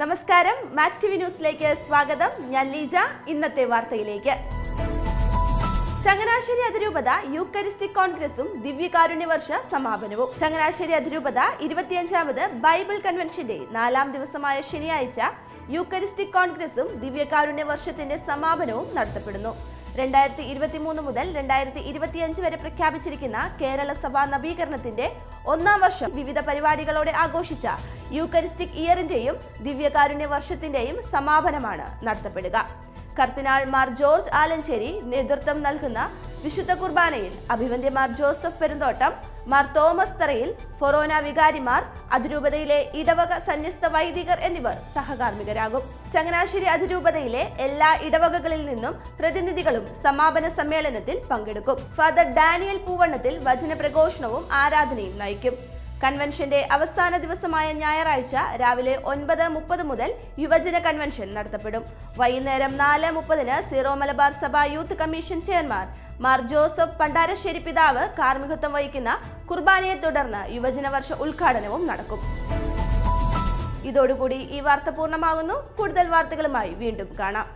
നമസ്കാരം. Mac TV ന്യൂസിലേക്ക് സ്വാഗതം. ഞാൻ ലീജ. ഇന്നത്തെ വാർത്തയിലേക്ക്. ചങ്ങനാശ്ശേരി അതിരൂപത യൂക്കരിസ്റ്റിക് കോൺഗ്രസും ദിവ്യകാരുണ്യ വർഷ സമാപനവും. ചങ്ങനാശ്ശേരി അതിരൂപത ഇരുപത്തിയഞ്ചാമത് ബൈബിൾ കൺവെൻഷന്റെ നാലാം ദിവസമായ ശനിയാഴ്ച യൂക്കരിസ്റ്റിക് കോൺഗ്രസും ദിവ്യകാരുണ്യ വർഷത്തിന്റെ സമാപനവും നടത്തപ്പെടുന്നു. രണ്ടായിരത്തി ഇരുപത്തി മൂന്ന് മുതൽ രണ്ടായിരത്തി ഇരുപത്തിയഞ്ച് വരെ പ്രഖ്യാപിച്ചിരിക്കുന്ന കേരള സഭാ നവീകരണത്തിന്റെ ഒന്നാം വർഷം വിവിധ പരിപാടികളോടെ ആഘോഷിച്ച യൂക്കരിസ്റ്റിക് ഇയറിന്റെയും ദിവ്യകാരുണ്യ വർഷത്തിന്റെയും സമാപനമാണ് നടത്തപ്പെടുക. കർദിനാൾ മാർ ജോർജ് ആലഞ്ചേരി നേതൃത്വം നൽകുന്ന വിശുദ്ധ കുർബാനയിൽ അഭിവന്ദ്യമാർ ജോസഫ് പെരുന്തോട്ടം മാർ തോമസ് തറയിൽ ഫൊറോന വികാരിമാർ അതിരൂപതയിലെ ഇടവക സന്യസ്ത വൈദികർ എന്നിവർ സഹകാർമ്മികരാകും. ചങ്ങനാശ്ശേരി അതിരൂപതയിലെ എല്ലാ ഇടവകകളിൽ നിന്നും പ്രതിനിധികളും സമാപന സമ്മേളനത്തിൽ പങ്കെടുക്കും. ഫാദർ ഡാനിയൽ പൂവണ്ണത്തിൽ വചനപ്രഘോഷണവും ആരാധനയും നയിക്കും. കൺവെൻഷന്റെ അവസാന ദിവസമായ ഞായറാഴ്ച രാവിലെ ഒൻപത് മുപ്പത് മുതൽ യുവജന കൺവെൻഷൻ നടത്തപ്പെടും. വൈകുന്നേരം നാല് മുപ്പതിന് Syro Malabar Sabha youth commission chairman Mar Joseph Pandarassery പിതാവ് കാർമികത്വം വഹിക്കുന്ന കുർബാനയെ തുടർന്ന് യുവജന വർഷ ഉദ്ഘാടനവും നടക്കും. ഇതോടുകൂടി ഈ വാർത്ത പൂർണമാകുന്നു. കൂടുതൽ വാർത്തകളുമായി വീണ്ടും കാണാം.